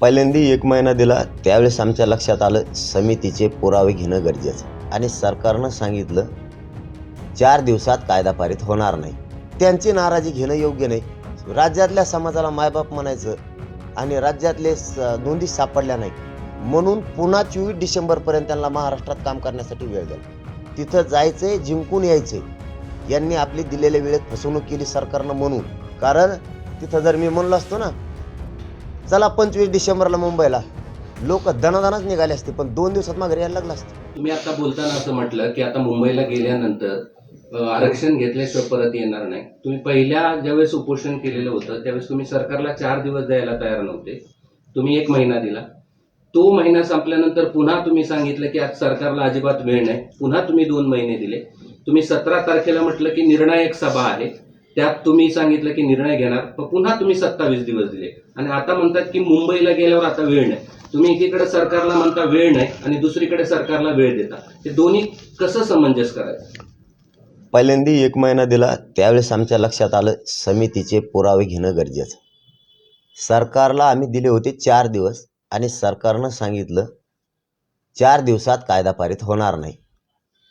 पहिल्यांदा एक महिना दिला त्यावेळेस आमच्या लक्षात आलं समितीचे पुरावे घेणं गरजेचं आणि सरकारनं सांगितलं चार दिवसात कायदा पारित होणार नाही. त्यांची नाराजी घेणं योग्य नाही. राज्यातल्या समाजाला मायबाप म्हणायचं आणि राज्यातले स- नोंदी सापडल्या नाही म्हणून पुन्हा चोवीस डिसेंबरपर्यंत त्यांना महाराष्ट्रात काम करण्यासाठी वेळ दिला तिथं जायचंय जिंकून यायचंय. यांनी आपली दिलेल्या वेळेत फसवणूक केली सरकारनं म्हणून. कारण तिथं जर मी म्हणलो असतो ना चला पंचवीस डिसेंबरला मुंबईला. लोक दणादणाच निघाले असते पण दोन दिवसात माघारी यायला लागला असतं. तुम्ही आता बोलताना असं म्हटलं की आता मुंबईला गेल्यानंतर आरक्षण घेतल्याशिवाय परत येणार नाही. तुम्ही पहिल्या ज्यावेळेस उपोषण केलेलं होतं त्यावेळेस तुम्ही सरकारला चार दिवस द्यायला तयार नव्हते. तुम्ही एक महिना दिला. तो महिना संपल्यानंतर पुन्हा तुम्ही सांगितलं की आज सरकारला अजिबात वेळ नाही. पुन्हा तुम्ही दोन महिने दिले. तुम्ही सतरा तारखेला म्हटलं की निर्णायक सभा आहे. त्यात तुम्ही सांगितलं की निर्णय घेणार पण पुन्हा तुम्ही सत्तावीस दिवस दिले. आणि आता म्हणतात की मुंबईला गेल्यावर आता वेळ नाही. तुम्ही एकीकडे सरकारला म्हणता वेळ नाही आणि दुसरीकडे सरकारला वेळ देता. हे दोन्ही कसं समंजस करायचं? पहिल्यांदा एक महिना दिला त्यावेळेस आमच्या लक्षात आलं समितीचे पुरावे घेणं गरजेचं. सरकारला आम्ही दिले होते चार दिवस आणि सरकारनं सांगितलं चार दिवसात कायदा पारित होणार नाही.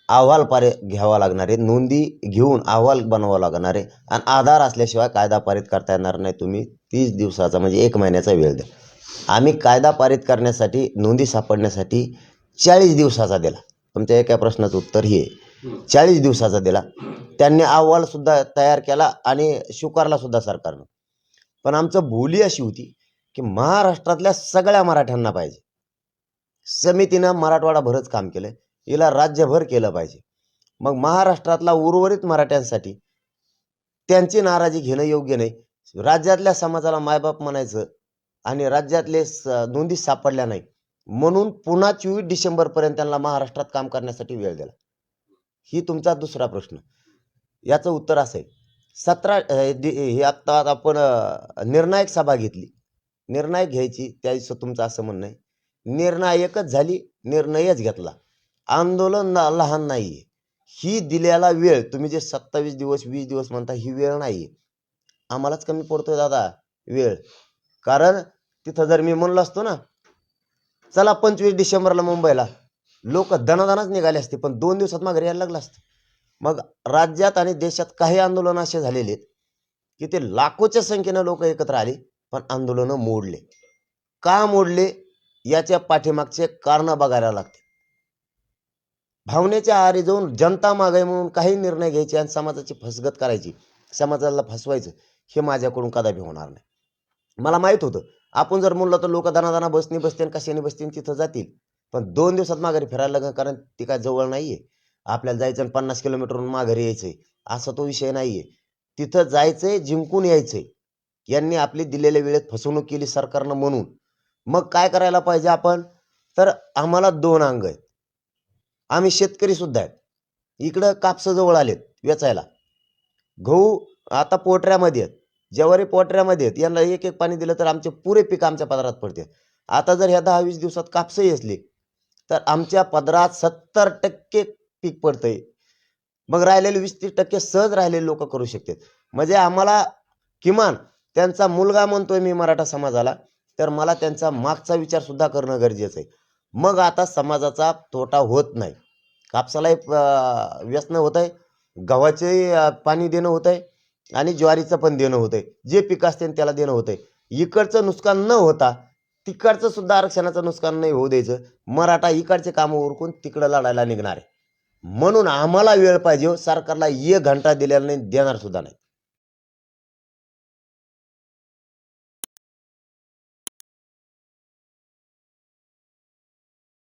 अहवाल पारित घ्यावा लागणार आहे. नोंदी घेऊन अहवाल बनवावा लागणार आहे. आणि आधार असल्याशिवाय कायदा पारित करता येणार नाही. तुम्ही तीस दिवसाचा म्हणजे एक महिन्याचा वेळ द्या. आम्ही कायदा पारित करण्यासाठी नोंदी सापडण्यासाठी चाळीस दिवसाचा दिला. तुमच्या एका प्रश्नाचं उत्तर हे चाळीस दिवसाचा दिला. त्यांनी अहवालसुद्धा तयार केला आणि स्वीकारलासुद्धा सरकारनं. पण आमचं बोली अशी होती की महाराष्ट्रातल्या सगळ्या मराठ्यांना पाहिजे. समितीनं मराठवाडाभरच काम केलं हिला राज्यभर केलं पाहिजे. मग महाराष्ट्रातला उर्वरित मराठ्यांसाठी त्यांची नाराजी घेणं योग्य नाही. राज्यातल्या समाजाला मायबाप म्हणायचं आणि राज्यातले स नोंदी सापडल्या नाही म्हणून पुन्हा चोवीस डिसेंबरपर्यंत त्यांना महाराष्ट्रात काम करण्यासाठी वेळ दिला. ही तुमचा दुसरा प्रश्न. याचं उत्तर असं आहे. सतरा हे आत्ता आपण निर्णायक सभा घेतली. निर्णायक घ्यायची त्या दिवशी तुमचं असं म्हणणं आहे. निर्णायकच झाली निर्णयच घेतला. आंदोलन ना- लहान नाही. आहे ही दिलेला वेळ. तुम्ही जे सत्तावीस दिवस वीस दिवस म्हणता ही वेळ नाही. आहे आम्हालाच कमी पडतोय दादा वेळ. कारण तिथं जर मी म्हणलो असतो ना चला पंचवीस डिसेंबरला मुंबईला. लोक दणादणाच निघाले असते पण दोन दिवसात माघारी यायला लागलं असतं. मग राज्यात आणि देशात काही आंदोलन असे झालेले आहेत की ते लाखोच्या संख्येनं लोक एकत्र आले पण आंदोलनं मोडले. का मोडले? याच्या पाठीमागचे कारणं बघायला लागते भावनेच्या आहारी जाऊन जनता मागे म्हणून काही निर्णय घ्यायचे आणि समाजाची फसगत करायची समाजाला फसवायचं हे माझ्याकडून कदापि होणार नाही. मला माहीत होतं आपण जर म्हणलं तर लोक दनादना बसनी बसतील कशाने बसतील तिथं जातील. पण दोन दिवसात माघारी फिरायला लागेल कारण ती काय जवळ नाही आहे आपल्याला जायचं आणि पन्नास किलोमीटरहून माघारी यायचंय. असा तो विषय नाही आहे तिथं जायचंय जिंकून यायचंय. यांनी आपली दिलेल्या वेळेत फसवणूक केली सरकारनं म्हणून. मग काय करायला पाहिजे आपण? तर आम्हाला दोन अंग आहेत. आम्ही शेतकरी सुद्धा आहेत. इकडं कापसं जवळ आलेत वेचायला. गहू आता पोटऱ्यामध्ये आहेत. ज्वारी पोटऱ्यामध्ये आहेत. यांना एक एक पाणी दिलं तर आमचे पुरे पीक आमच्या पदरात पडते. आता जर ह्या दहा वीस दिवसात कापसही असले तर आमच्या पदरात सत्तर टक्के पीक पडतंय. मग राहिलेले वीस तीस टक्के सहज राहिलेले लोक करू शकतात. म्हणजे आम्हाला किमान त्यांचा मुलगा म्हणतोय मी मराठा समाजाला तर मला त्यांचा मागचा विचार सुद्धा करणं गरजेचं आहे. मग आता समाजाचा तोटा होत नाही. कापसालाही व्यसन होत आहे गव्हाचे पाणी देणं होत आहे आणि ज्वारीचं पण देणं होत आहे जे पिक असते त्याला देणं होत आहे इकडचं नुकसान न होता तिकडचं सुद्धा आरक्षणाचं नुकसान नाही होऊ द्यायचं. मराठा इकडचे कामं उरकून तिकडं लढायला निघणार आहे. म्हणून आम्हाला वेळ पाहिजे हो. सरकारला एक घंटा दिलेला नाही देणार सुद्धा नाही.